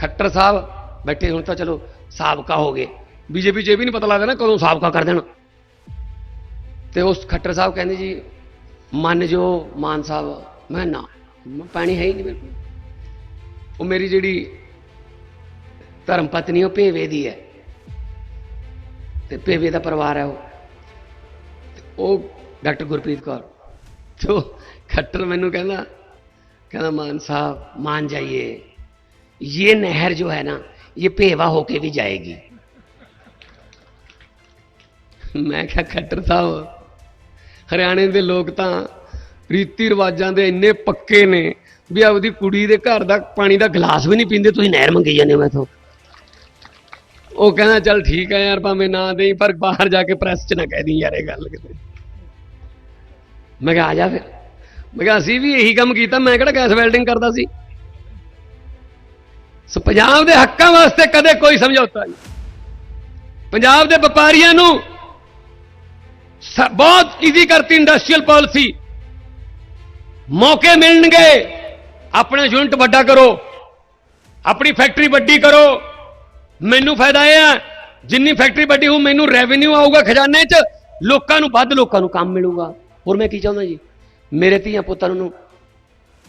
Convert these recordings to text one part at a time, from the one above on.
ਖੱਟਰ ਸਾਹਿਬ ਬੈਠੇ ਹੁਣ ਤਾਂ ਚਲੋ ਸਾਬਕਾ ਹੋ ਗਏ। ਬੀਜੇਪੀ 'ਚ ਇਹ ਵੀ ਨਹੀਂ ਪਤਾ ਲੱਗਦਾ ਨਾ ਕਦੋਂ ਸਾਬਕਾ ਕਰ ਦੇਣ। ਤੇ ਉਸ ਖੱਟਰ ਸਾਹਿਬ ਕਹਿੰਦੇ ਜੀ, ਮੰਨ ਜੋ ਮਾਨ ਸਾਹਿਬ, ਮੈਂ ਨਾ ਪਾਣੀ ਹੈ ਹੀ ਨਹੀਂ ਮੇਰੇ ਉਹ ਮੇਰੀ ਜਿਹੜੀ ਧਰਮ ਪਤਨੀ ਉਹ ਭੇਵੇ ਦੀ ਹੈ। ਤੇ ਭੇਵੇ ਦਾ ਪਰਿਵਾਰ ਹੈ ਉਹ। ਉਹ ਡਾਕਟਰ ਗੁਰਪ੍ਰੀਤ ਕੌਰ। ਜੋ ਖੱਟਰ ਮੈਨੂੰ ਕਹਿੰਦਾ ਕਹਿੰਦਾ, ਮਾਨ ਸਾਹਿਬ, ਮਾਨ ਜਾਈਏ। ये नहर जो है ना ये पेवा होके भी जाएगी ਮੈਂ ਕਿਹਾ ਖੱਟਰ ਸਾਹਿਬ ਹਰਿਆਣੇ ਦੇ ਲੋਕ ਤਾਂ ਰੀਤੀ ਰਿਵਾਜਾਂ ਦੇ ਇੰਨੇ ਪੱਕੇ ਨੇ ਵੀ ਆਪਦੀ ਕੁੜੀ ਦੇ ਘਰ ਦਾ ਪਾਣੀ ਦਾ ਗਲਾਸ ਵੀ ਨਹੀਂ ਪੀਂਦੇ ਤੁਸੀਂ ਨਹਿਰ ਮੰਗੀ ਜਾਂਦੇ ਹੋ ਮੈਥੋਂ ਉਹ ਕਹਿੰਦਾ ਚੱਲ ਠੀਕ ਹੈ ਯਾਰ ਭਾਵੇਂ ਨਾ ਦੇਈ ਪਰ ਬਾਹਰ ਜਾ ਕੇ ਪ੍ਰੈਸ 'ਚ ਨਾ ਕਹਿ ਦੀ ਯਾਰ ਇਹ ਗੱਲ ਕਿਤੇ ਮੈਂ ਕਿਹਾ ਆ ਜਾ ਫਿਰ ਮੈਂ ਕਿਹਾ ਅਸੀਂ ਵੀ ਇਹੀ ਕੰਮ ਕੀਤਾ ਮੈਂ ਕਿਹੜਾ ਗੈਸ ਵੈਲਡਿੰਗ ਕਰਦਾ ਸੀ ਸੋ ਪੰਜਾਬ ਦੇ ਹੱਕਾਂ ਵਾਸਤੇ ਕਦੇ ਕੋਈ ਸਮਝੌਤਾ ਨਹੀਂ। ਪੰਜਾਬ ਦੇ ਵਪਾਰੀਆਂ ਨੂੰ ਬਹੁਤ ਈਜ਼ੀ ਕਰਤੀ ਇੰਡਸਟਰੀਅਲ ਪਾਲਿਸੀ ਮੌਕੇ ਮਿਲਣਗੇ। ਆਪਣਾ ਯੂਨਿਟ ਵੱਡਾ ਕਰੋ। ਆਪਣੀ ਫੈਕਟਰੀ ਵੱਡੀ ਕਰੋ। ਮੈਨੂੰ ਫਾਇਦਾ ਇਹ ਹੈ ਜਿੰਨੀ ਫੈਕਟਰੀ ਵੱਡੀ ਹੋ ਮੈਨੂੰ ਰੈਵਨਿਊ ਆਊਗਾ ਖਜ਼ਾਨੇ 'ਚ। ਲੋਕਾਂ ਨੂੰ, ਵੱਧ ਲੋਕਾਂ ਨੂੰ ਕੰਮ ਮਿਲੂਗਾ। ਹੋਰ ਮੈਂ ਕੀ ਚਾਹੁੰਦਾ ਜੀ? ਮੇਰੇ ਧੀਆਂ ਪੁੱਤਾਂ ਨੂੰ,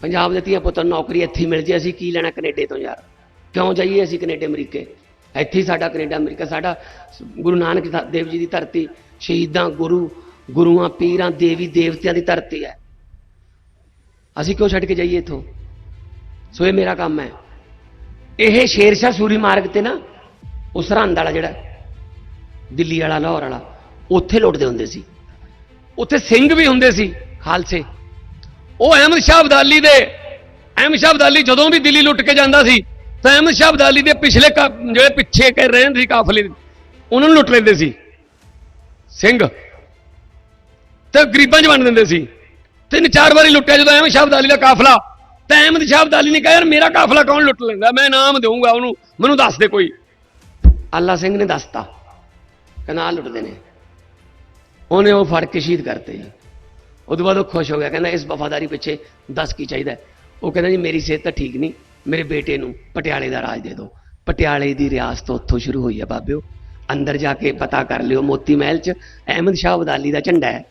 ਪੰਜਾਬ ਦੇ ਧੀਆਂ ਪੁੱਤਾਂ ਨੂੰ ਨੌਕਰੀ ਇੱਥੇ ਮਿਲ ਜੇ, ਅਸੀਂ ਕੀ ਲੈਣਾ ਕੈਨੇਡਾ ਤੋਂ ਯਾਰ? ਕਿਉਂ ਜਾਈਏ ਅਸੀਂ ਕੈਨੇਡਾ ਅਮਰੀਕੇ? ਇੱਥੇ ਹੀ ਸਾਡਾ ਕੈਨੇਡਾ ਅਮਰੀਕਾ, ਸਾਡਾ ਗੁਰੂ ਨਾਨਕ ਦੇਵ ਜੀ ਦੀ ਧਰਤੀ, ਸ਼ਹੀਦਾਂ, ਗੁਰੂ, ਗੁਰੂਆਂ, ਪੀਰਾਂ, ਦੇਵੀ, ਦੇਵਤਿਆਂ ਦੀ ਧਰਤੀ ਹੈ। ਅਸੀਂ ਕਿਉਂ ਛੱਡ ਕੇ ਜਾਈਏ ਇੱਥੋਂ? ਸੋ ਇਹ ਮੇਰਾ ਕੰਮ ਹੈ। ਇਹ ਸ਼ੇਰਸ਼ਾਹ ਸੂਰੀ ਮਾਰਗ ਤੇ ਨਾ ਉਹ ਸਰਹੰਦ ਵਾਲਾ ਜਿਹੜਾ, ਦਿੱਲੀ ਵਾਲਾ, ਲਾਹੌਰ ਵਾਲਾ, ਉੱਥੇ ਲੁੱਟਦੇ ਹੁੰਦੇ ਸੀ। ਉੱਥੇ ਸਿੰਘ ਵੀ ਹੁੰਦੇ ਸੀ, ਖਾਲਸੇ। ਉਹ ਅਹਿਮਦ ਸ਼ਾਹ ਅਬਦਾਲੀ ਦੇ, ਅਹਿਮਦ ਸ਼ਾਹ ਅਬਦਾਲੀ ਜਦੋਂ ਵੀ ਦਿੱਲੀ ਲੁੱਟ ਕੇ ਜਾਂਦਾ ਸੀ ਤਾਂ ਅਹਿਮਦ ਸ਼ਾਹ ਅਬਦਾਲੀ ਦੇ ਪਿਛਲੇ ਕਾ- ਜਿਹੜੇ ਪਿੱਛੇ ਕਰ ਰਹੇ ਸੀ ਕਾਫਲੇ ਉਹਨਾਂ ਨੂੰ ਲੁੱਟ ਲੈਂਦੇ ਸੀ। ਸਿੰਘ। ਤੇ ਗਰੀਬਾਂ 'ਚ ਵੰਡ ਦਿੰਦੇ ਸੀ। ਤਿੰਨ ਚਾਰ ਵਾਰੀ ਲੁੱਟਿਆ ਜਦੋਂ ਅਹਿਮਦ ਸ਼ਾਹ ਅਬਦਾਲੀ ਦਾ ਕਾਫਲਾ। ਤਾਂ ਅਹਿਮਦ ਸ਼ਾਹ ਅਬਦਾਲੀ ਨੇ ਕਿਹਾ, ਯਾਰ ਮੇਰਾ ਕਾਫਲਾ ਕੌਣ ਲੁੱਟ ਲੈਂਦਾ? ਮੈਂ ਨਾਮ ਦੇਵਾਂਗਾ ਉਹਨੂੰ। ਮੈਨੂੰ ਦੱਸ ਦੇ ਕੋਈ। ਅੱਲਾ ਸਿੰਘ ਨੇ ਦੱਸਤਾ। ਕਨਾਲ ਲੁੱਟਦੇ ਨੇ। ਉਹਨੇ ਉਹ ਫੜ ਕੇ ਸ਼ਹੀਦ ਕਰਤੇ ਜੀ। ਉਹਦੇ ਬਾਅਦ ਉਹ ਖੁਸ਼ ਹੋ ਗਿਆ। ਕਹਿੰਦਾ, ਇਸ ਵਫਾਦਾਰੀ ਪਿੱਛੇ ਦੱਸ ਕੀ ਚਾਹੀਦਾ ਉਹ ਕਹਿੰਦਾ, ਜੀ, ਮੇਰੀ ਸਿਹਤ ਤਾਂ ਠੀਕ ਨਹੀਂ। ਮੇਰੇ ਬੇਟੇ ਨੂੰ ਪਟਿਆਲੇ ਦਾ ਰਾਜ ਦੇ ਦਿਓ। ਪਟਿਆਲੇ ਦੀ ਰਿਆਸਤ ਉੱਥੋਂ ਸ਼ੁਰੂ ਹੋਈ ਹੈ ਬਾਬਿਓ। ਅੰਦਰ ਜਾ ਕੇ ਪਤਾ ਕਰ ਲਿਓ ਮੋਤੀ ਮਹਿਲ 'ਚ ਅਹਿਮਦ ਸ਼ਾਹ ਅਬਦਾਲੀ ਦਾ ਝੰਡਾ ਹੈ।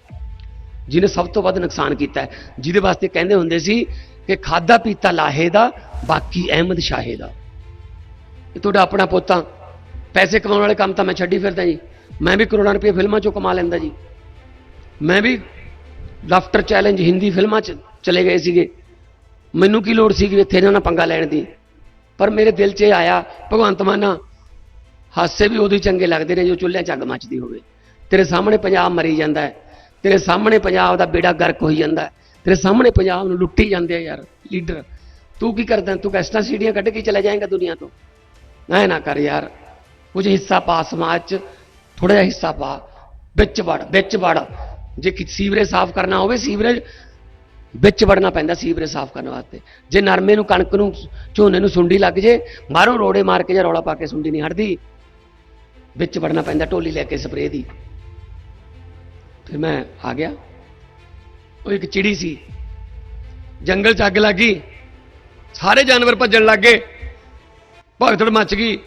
ਜਿਹਨੇ ਸਭ ਤੋਂ ਵੱਧ ਨੁਕਸਾਨ ਕੀਤਾ ਹੈ। ਜਿਹਦੇ ਵਾਸਤੇ ਕਹਿੰਦੇ ਹੁੰਦੇ ਸੀ ਕਿ ਖਾਦਾ ਪੀਤਾ ਲਾਹੇ ਦਾ, ਬਾਕੀ ਅਹਿਮਦ ਸ਼ਾਹੇ ਦਾ। ਇਹ ਤੁਹਾਡਾ ਆਪਣਾ ਪੋਤਾ। ਪੈਸੇ ਕਮਾਉਣ ਵਾਲੇ ਕੰਮ ਤਾਂ ਮੈਂ ਛੱਡੀ ਫਿਰਦਾ ਜੀ। ਮੈਂ ਵੀ ਕਰੋੜਾਂ ਰੁਪਏ ਫਿਲਮਾਂ 'ਚੋਂ ਕਮਾ ਲੈਂਦਾ ਜੀ। ਮੈਂ ਵੀ ਲਾਫਟਰ ਚੈਲੰਜ ਹਿੰਦੀ ਫਿਲਮਾਂ 'ਚ ਚਲੇ ਗਏ ਸੀਗੇ। ਮੈਨੂੰ ਕੀ ਲੋੜ ਸੀ ਕਿ ਇੱਥੇ ਇਹਨਾਂ ਨਾਲ ਪੰਗਾ ਲੈਣ ਦੀ? ਪਰ ਮੇਰੇ ਦਿਲ 'ਚ ਇਹ ਆਇਆ, ਭਗਵੰਤ ਮਾਨਾ ਹਾਸੇ ਵੀ ਉਦੋਂ ਹੀ ਚੰਗੇ ਲੱਗਦੇ ਨੇ ਜੋ ਚੁੱਲ੍ਹਿਆਂ 'ਚ ਅੱਗ ਮੱਚਦੀ ਹੋਵੇ। ਤੇਰੇ ਸਾਹਮਣੇ ਪੰਜਾਬ ਮਰੀ ਜਾਂਦਾ ਹੈ। ਤੇਰੇ ਸਾਹਮਣੇ ਪੰਜਾਬ ਦਾ ਬੇੜਾ ਗਰਕ ਹੋਈ ਜਾਂਦਾ ਹੈ। ਤੇਰੇ ਸਾਹਮਣੇ ਪੰਜਾਬ ਨੂੰ ਲੁੱਟੀ ਜਾਂਦੇ ਆ ਯਾਰ, ਲੀਡਰ। ਤੂੰ ਕੀ ਕਰਦਾ? ਤੂੰ ਕੈਸਟਾਂ ਸੀੜੀਆਂ ਕੱਢ ਕੇ ਚਲਾ ਜਾਏਗਾ ਦੁਨੀਆ ਤੋਂ? ਐ ਨਾ ਕਰ ਯਾਰ। ਕੁਝ ਹਿੱਸਾ ਪਾ ਸਮਾਜ 'ਚ ਥੋੜਾ ਜਿਹਾ ਹਿੱਸਾ ਪਾ। ਵਿੱਚ ਵੜ ਵਿੱਚ ਵੜ। ਜੇ ਕਿ ਸੀਵਰੇਜ ਸਾਫ਼ ਕਰਨਾ ਹੋਵੇ, ਸੀਵਰੇਜ ਵਿੱਚ ਵੜਨਾ ਪੈਂਦਾ ਸੀਵਰੇਜ ਸਾਫ਼ ਕਰਨ ਵਾਸਤੇ। ਜੇ ਨਰਮੇ ਨੂੰ, ਕਣਕ ਨੂੰ, ਝੋਨੇ ਨੂੰ ਸੁੰਡੀ ਲੱਗ ਜੇ, ਮਾਰੋ ਰੋੜੇ ਮਾਰ ਕੇ ਜਾਂ ਰੌਲਾ ਪਾ ਕੇ ਸੁੰਡੀ ਨਹੀਂ ਹਟਦੀ। ਵਿੱਚ ਵੜਨਾ ਪੈਂਦਾ ਢੋਲੀ ਲੈ ਕੇ ਸਪਰੇਅ ਦੀ। ਫਿਰ ਮੈਂ ਆ ਗਿਆ। ਉਹ ਇੱਕ ਚਿੜੀ ਸੀ। ਜੰਗਲ 'ਚ ਅੱਗ ਲੱਗੀ ਸਾਰੇ ਜਾਨਵਰ ਭੱਜਣ ਲੱਗ ਗਏ। ਭਗਤੜ ਮੱਚ ਗਈ।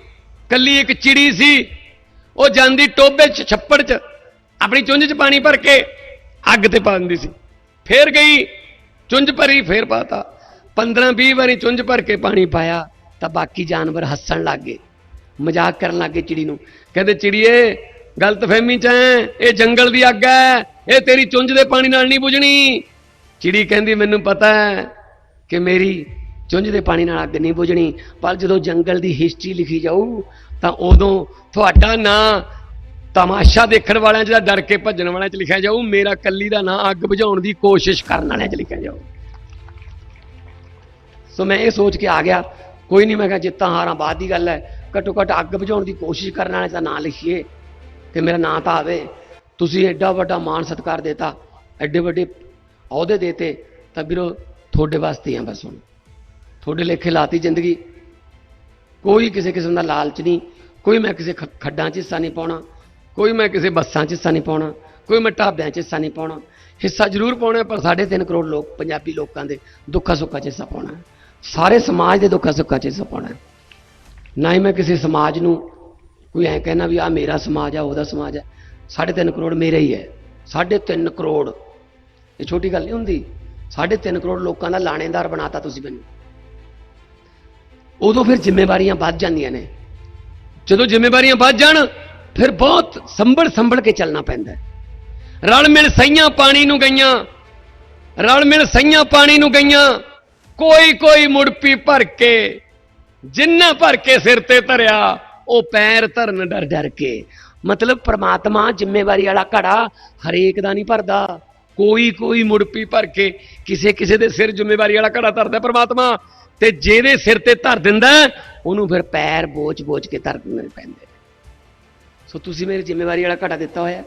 ਕੱਲੀ ਇੱਕ ਚਿੜੀ ਸੀ। ਉਹ ਜਾਂਦੀ ਟੋਬੇ 'ਚ, ਛੱਪੜ 'ਚ, ਆਪਣੀ ਚੁੰਝ 'ਚ ਪਾਣੀ ਭਰ ਕੇ ਅੱਗ ਤੇ ਪਾ ਦਿੰਦੀ ਸੀ। ਫੇਰ ਗਈ। ਚੁੰਝ ਭਰੀ ਫੇਰ ਪਾਤਾ 15 20 ਵਾਰੀ ਚੁੰਝ ਭਰ ਕੇ ਪਾਣੀ ਪਾਇਆ, ਤਾਂ ਬਾਕੀ ਜਾਨਵਰ ਹੱਸਣ ਲੱਗ ਗਏ। ਮਜ਼ਾਕ ਕਰਨ ਲੱਗ ਗਏ ਚਿੜੀ ਨੂੰ। ਕਹਿੰਦੇ, ਚਿੜੀਏ ਗਲਤਫਹਿਮੀ 'ਚ ਐ ਇਹ ਜੰਗਲ ਦੀ ਅੱਗ ਹੈ, ਇਹ ਤੇਰੀ ਚੁੰਝ ਦੇ ਪਾਣੀ ਨਾਲ ਨਹੀਂ ਬੁਝਣੀ। ਚਿੜੀ ਕਹਿੰਦੀ, ਮੈਨੂੰ ਪਤਾ ਹੈ ਕਿ ਮੇਰੀ ਚੁੰਝ ਦੇ ਪਾਣੀ ਨਾਲ ਅੱਗ ਨਹੀਂ ਬੁਝਣੀ, ਪਰ ਜਦੋਂ ਜੰਗਲ ਦੀ ਹਿਸਟਰੀ ਲਿਖੀ ਜਾਊ, ਤਾਂ ਉਦੋਂ ਤੁਹਾਡਾ ਨਾਂ ਤਮਾਸ਼ਾ ਦੇਖਣ ਵਾਲਿਆਂ 'ਚ ਜਾਂ ਡਰ ਕੇ ਭੱਜਣ ਵਾਲਿਆਂ 'ਚ ਲਿਖਿਆ ਜਾਊ, ਮੇਰਾ ਕੱਲੀ ਦਾ ਨਾਂ ਅੱਗ ਬੁਝਾਉਣ ਦੀ ਕੋਸ਼ਿਸ਼ ਕਰਨ ਵਾਲਿਆਂ 'ਚ ਲਿਖਿਆ ਜਾਊ। ਸੋ ਮੈਂ ਇਹ ਸੋਚ ਕੇ ਆ ਗਿਆ, ਕੋਈ ਨਹੀਂ ਮੈਂ ਕਿਹਾ ਜਿੱਤਾਂ ਹਾਰਾਂ ਬਾਅਦ ਦੀ ਗੱਲ ਹੈ, ਘੱਟੋ ਘੱਟ ਅੱਗ ਬੁਝਾਉਣ ਦੀ ਕੋਸ਼ਿਸ਼ ਕਰਨ ਵਾਲੇ ਦਾ ਨਾਂ ਲਿਖੀਏ, ਤੇ ਮੇਰਾ ਨਾਂ ਤਾਂ ਆਵੇ। ਤੁਸੀਂ ਐਡਾ ਵੱਡਾ ਮਾਣ ਸਤਿਕਾਰ ਦਿੱਤਾ, ਐਡੇ ਵੱਡੇ ਅਹੁਦੇ ਦੇਤੇ, ਤਾਂ ਵੀਰੋ ਤੁਹਾਡੇ ਵਾਸਤੇ ਆ ਬਸ ਹੁਣ। ਤੁਹਾਡੇ ਲੇਖੇ ਲਾਤੀ ਜ਼ਿੰਦਗੀ। ਕੋਈ ਕਿਸੇ ਕਿਸਮ ਦਾ ਲਾਲਚ ਨਹੀਂ, ਕੋਈ ਮੈਂ ਕਿਸੇ ਖ- ਖੱਡਾਂ 'ਚ ਹਿੱਸਾ ਨਹੀਂ ਪਾਉਣਾ। ਕੋਈ ਮੈਂ ਕਿਸੇ ਬੱਸਾਂ 'ਚ ਹਿੱਸਾ ਨਹੀਂ ਪਾਉਣਾ, ਕੋਈ ਮੈਂ ਢਾਬਿਆਂ 'ਚ ਹਿੱਸਾ ਨਹੀਂ ਪਾਉਣਾ। ਹਿੱਸਾ ਜ਼ਰੂਰ ਪਾਉਣਾ, ਪਰ 3.5 ਕਰੋੜ ਲੋਕ, ਪੰਜਾਬੀ ਲੋਕਾਂ ਦੇ ਦੁੱਖਾਂ ਸੁੱਖਾਂ 'ਚ ਹਿੱਸਾ ਪਾਉਣਾ। ਸਾਰੇ ਸਮਾਜ ਦੇ ਦੁੱਖਾਂ ਸੁੱਖਾਂ 'ਚ ਹਿੱਸਾ ਪਾਉਣਾ। ਨਾ ਹੀ ਮੈਂ ਕਿਸੇ ਸਮਾਜ ਨੂੰ ਕੋਈ ਐ ਕਹਿਣਾ ਵੀ ਆ ਮੇਰਾ ਸਮਾਜ ਆ, ਉਹਦਾ ਸਮਾਜ ਹੈ 3.5 ਕਰੋੜ ਮੇਰਾ ਹੀ ਹੈ। 3.5 ਕਰੋੜ। ਇਹ ਛੋਟੀ ਗੱਲ ਨਹੀਂ ਹੁੰਦੀ। 3.5 ਕਰੋੜ ਲੋਕਾਂ ਦਾ ਲਾਣੇਦਾਰ ਬਣਾਤਾ ਤੁਸੀਂ ਮੈਨੂੰ। ਉਦੋਂ ਫਿਰ ਜ਼ਿੰਮੇਵਾਰੀਆਂ ਵੱਧ ਜਾਂਦੀਆਂ ਨੇ। ਜਦੋਂ ਜ਼ਿੰਮੇਵਾਰੀਆਂ ਵੱਧ ਜਾਣ ਫਿਰ ਬਹੁਤ ਸੰਭਲ ਸੰਭਲ ਕੇ ਚੱਲਣਾ ਪੈਂਦਾ ਰਲ ਮਿਲ ਸਈਆਂ ਪਾਣੀ ਨੂੰ ਗਈਆਂ, ਰਲ ਮਿਲ ਸਈਆਂ ਪਾਣੀ ਨੂੰ ਗਈਆਂ, ਕੋਈ ਕੋਈ ਮੁੜਪੀ ਭਰ ਕੇ, ਜਿੰਨਾ ਭਰ ਕੇ ਸਿਰ ਤੇ ਧਰਿਆ, ਉਹ ਪੈਰ ਧਰਨ ਡਰ ਡਰ ਕੇ। ਮਤਲਬ ਪ੍ਰਮਾਤਮਾ ਜ਼ਿੰਮੇਵਾਰੀ ਵਾਲਾ ਘੜਾ ਹਰੇਕ ਦਾ ਨਹੀਂ ਭਰਦਾ। ਕੋਈ ਕੋਈ ਮੁੜਪੀ ਭਰ ਕੇ ਕਿਸੇ ਕਿਸੇ ਦੇ ਸਿਰ ਜ਼ਿੰਮੇਵਾਰੀ ਵਾਲਾ ਘੜਾ ਧਰਦਾ ਪ੍ਰਮਾਤਮਾ। ਤੇ ਜਿਹਦੇ ਸਿਰ ਤੇ ਧਰ ਦਿੰਦਾ ਉਹਨੂੰ ਫਿਰ ਪੈਰ ਬੋਝ-ਬੋਝ ਕੇ ਧਰ ਧਰਨੇ ਪੈਂਦੇ ਸੋ ਤੁਸੀਂ ਮੇਰੀ ਜ਼ਿੰਮੇਵਾਰੀ ਵਾਲਾ ਘਾਟਾ ਦਿੱਤਾ ਹੋਇਆ।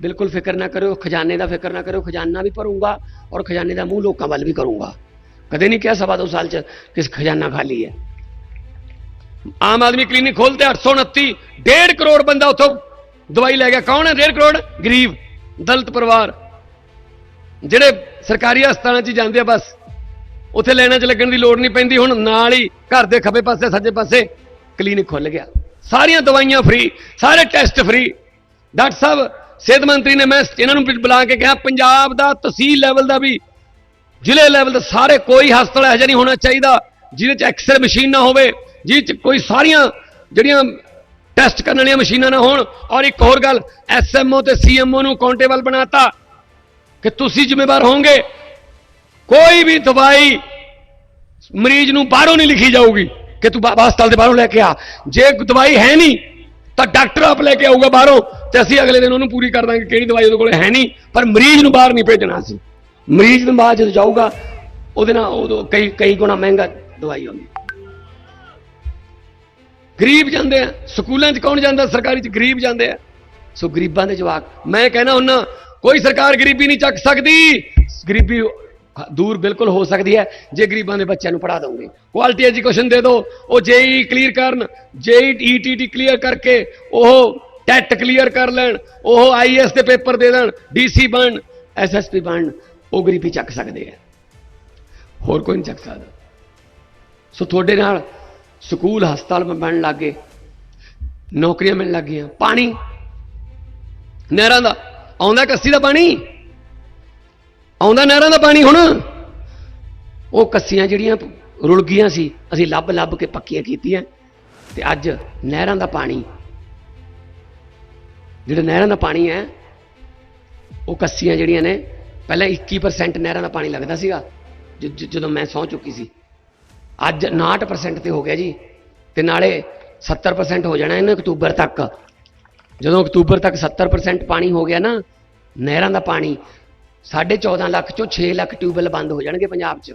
ਬਿਲਕੁਲ ਫਿਕਰ ਨਾ ਕਰਿਓ, ਖਜ਼ਾਨੇ ਦਾ ਫਿਕਰ ਨਾ ਕਰਿਓ, ਖਜ਼ਾਨਾ ਵੀ ਭਰੂੰਗਾ ਔਰ ਖਜ਼ਾਨੇ ਦਾ ਮੂੰਹ ਲੋਕਾਂ ਵੱਲ ਵੀ ਕਰੂੰਗਾ। ਕਦੇ ਨਹੀਂ ਕਿਹਾ ਸਵਾ ਦੋ ਸਾਲ ਚ ਕਿਸ ਖਜ਼ਾਨਾ ਖਾਲੀ ਹੈ। ਆਮ ਆਦਮੀ ਕਲੀਨਿਕ ਖੋਲਤੇ 829 1.5 ਕਰੋੜ ਬੰਦਾ ਉਥੋਂ ਦਵਾਈ ਲੈ ਗਿਆ। ਕੌਣ ਹੈ? 1.5 ਕਰੋੜ? ਗਰੀਬ, ਦਲਿਤ ਪਰਿਵਾਰ। ਜਿਹੜੇ ਸਰਕਾਰੀ ਹਸਪਤਾਲਾਂ 'ਚ ਜਾਂਦੇ ਆ ਬਸ, ਉੱਥੇ ਲਾਈਨਾਂ 'ਚ ਲੱਗਣ ਦੀ ਲੋੜ ਨਹੀਂ ਪੈਂਦੀ। ਹੁਣ ਨਾਲ ਹੀ ਘਰ ਦੇ ਖੱਬੇ ਪਾਸੇ, ਸੱਜੇ ਪਾਸੇ ਕਲੀਨਿਕ ਖੁੱਲ ਗਿਆ। ਸਾਰੀਆਂ ਦਵਾਈਆਂ ਫ੍ਰੀ ਸਾਰੇ ਟੈਸਟ ਫ੍ਰੀ ਡਾਕਟਰ ਸਾਹਿਬ, ਸਿਹਤ ਮੰਤਰੀ ਨੇ ਮੈਂ ਇਹਨਾਂ ਨੂੰ ਬੁਲਾ ਕੇ ਕਿਹਾ, ਪੰਜਾਬ ਦਾ ਤਹਿਸੀਲ ਲੈਵਲ ਦਾ ਵੀ, ਜ਼ਿਲ੍ਹੇ ਲੈਵਲ ਦਾ ਸਾਰੇ ਕੋਈ ਹਸਪਤਾਲ ਇਹੋ ਜਿਹਾ ਨਹੀਂ ਹੋਣਾ ਚਾਹੀਦਾ, ਜਿਹਦੇ 'ਚ ਐਕਸਰੇ ਮਸ਼ੀਨ ਨਾ ਹੋਵੇ, ਜਿਹਦੇ 'ਚ ਕੋਈ ਸਾਰੀਆਂ ਜਿਹੜੀਆਂ ਟੈਸਟ ਕਰਨ ਵਾਲੀਆਂ ਮਸ਼ੀਨਾਂ ਨਾ ਹੋਣ। ਔਰ ਇੱਕ ਹੋਰ ਗੱਲ ਐਸਐਮਓ ਤੇ ਸੀਐਮਓ ਨੂੰ ਕਾਊਂਟੇਬਲ ਬਣਾਤਾ, ਕਿ ਤੁਸੀਂ ਜ਼ਿੰਮੇਵਾਰ ਹੋਵੋਗੇ। ਕੋਈ ਵੀ ਦਵਾਈ ਮਰੀਜ਼ ਨੂੰ ਬਾਹਰੋਂ ਨਹੀਂ ਲਿਖੀ ਜਾਊਗੀ। ਕਿ ਤੂੰ ਬਾ- ਹਸਪਤਾਲ ਦੇ ਬਾਹਰੋਂ ਲੈ ਕੇ ਆ। ਜੇ ਦਵਾਈ ਹੈ ਨਹੀਂ, ਤਾਂ ਡਾਕਟਰ ਆਪ ਲੈ ਕੇ ਆਊਗਾ ਬਾਹਰੋਂ ਤੇ ਅਸੀਂ ਅਗਲੇ ਦਿਨ ਉਹਨੂੰ ਪੂਰੀ ਕਰ ਦਾਂਗੇ ਕਿਹੜੀ ਦਵਾਈ ਉਹਦੇ ਕੋਲ ਹੈ ਨਹੀਂ, ਪਰ ਮਰੀਜ਼ ਨੂੰ ਬਾਹਰ ਨਹੀਂ ਭੇਜਣਾ ਸੀ ਮਰੀਜ਼ ਨੂੰ ਬਾਅਦ ਜਦੋਂ ਜਾਊਗਾ, ਉਹਦੇ ਨਾਲ ਉਦੋਂ ਕਈ ਕਈ ਗੁਣਾ ਮਹਿੰਗਾ ਦਵਾਈ ਆਉਂਦੀ। ਗਰੀਬ ਜਾਂਦੇ ਆ। ਸਕੂਲਾਂ 'ਚ ਕੌਣ ਜਾਂਦਾ? ਸਰਕਾਰੀ 'ਚ ਗਰੀਬ ਜਾਂਦੇ ਆ। ਸੋ ਗਰੀਬਾਂ ਦੇ ਜਵਾਕ। ਮੈਂ ਕਹਿਣਾ ਹੁੰਨਾ ਕੋਈ ਸਰਕਾਰ ਗਰੀਬੀ ਨਹੀਂ ਚੱਕ ਸਕਦੀ। ਗਰੀਬੀ ਦੂਰ ਬਿਲਕੁਲ ਹੋ ਸਕਦੀ ਹੈ, ਜੇ ਗਰੀਬਾਂ ਦੇ ਬੱਚਿਆਂ ਨੂੰ ਪੜਾ ਦੋਗੇ। ਕੁਆਲਿਟੀ ਐਜੂਕੇਸ਼ਨ ਦੇ ਦਿਓ ਉਹ ਜੇਈ ਕਲੀਅਰ ਕਰਨ E ਜੇਈ ਈਟੀਟੀ ਕਲੀਅਰ ਕਰਕੇ, ਉਹ ਟੈਟ ਕਲੀਅਰ ਕਰ ਲੈਣ, ਉਹ ਆਈਐਸ ਦੇ ਪੇਪਰ ਦੇ ਦੇਣ ਡੀਸੀ ਬਣ ਐਸਐਸਪੀ ਬਣ, ਉਹ ਗਰੀਬੀ ਚੱਕ ਸਕਦੇ ਆ। ਹੋਰ ਕੋਈ ਨਹੀਂ ਚੱਕ ਸਕਦਾ। ਸੋ ਤੁਹਾਡੇ ਨਾਲ ਸਕੂਲ, ਹਸਪਤਾਲ ਬਣਨ ਲੱਗੇ ਨੌਕਰੀਆਂ ਮਿਲਣ ਲੱਗੀਆਂ ਪਾਣੀ, ਨਹਿਰਾਂ ਦਾ, ਆਉਂਦਾ ਕੱਸੀ ਦਾ ਪਾਣੀ? ਆਉਂਦਾ ਨਹਿਰਾਂ ਦਾ ਪਾਣੀ ਹੁਣ। ਉਹ ਕੱਸੀਆਂ ਜਿਹੜੀਆਂ ਰੁਲ ਗਈਆਂ ਸੀ, ਅਸੀਂ ਲੱਭ ਲੱਭ ਕੇ ਪੱਕੀਆਂ ਕੀਤੀਆਂ। ਤੇ ਅੱਜ ਨਹਿਰਾਂ ਦਾ ਪਾਣੀ, ਜਿਹੜਾ ਨਹਿਰਾਂ ਦਾ ਪਾਣੀ ਹੈ, ਉਹ ਕੱਸੀਆਂ ਜਿਹੜੀਆਂ ਨੇ, ਪਹਿਲਾਂ 21% ਨਹਿਰਾਂ ਦਾ ਪਾਣੀ ਲੱਗਦਾ ਸੀਗਾ ਜਦੋਂ ਮੈਂ ਸੌ ਚੁੱਕੀ ਸੀ। ਅੱਜ 59% ਤੇ ਹੋ ਗਿਆ ਜੀ। ਤੇ ਨਾਲੇ 70% ਹੋ ਜਾਣਾ ਇਹਨੂੰ ਅਕਤੂਬਰ ਤੱਕ। ਜਦੋਂ ਅਕਤੂਬਰ ਤੱਕ 70% ਪਾਣੀ ਹੋ ਗਿਆ ਨਾ, ਨਹਿਰਾਂ ਦਾ ਪਾਣੀ 14.5 ਲੱਖ ਚੋਂ 6 ਲੱਖ ਟਿਊਬਵੈੱਲ ਬੰਦ ਹੋ ਜਾਣਗੇ ਪੰਜਾਬ 'ਚ।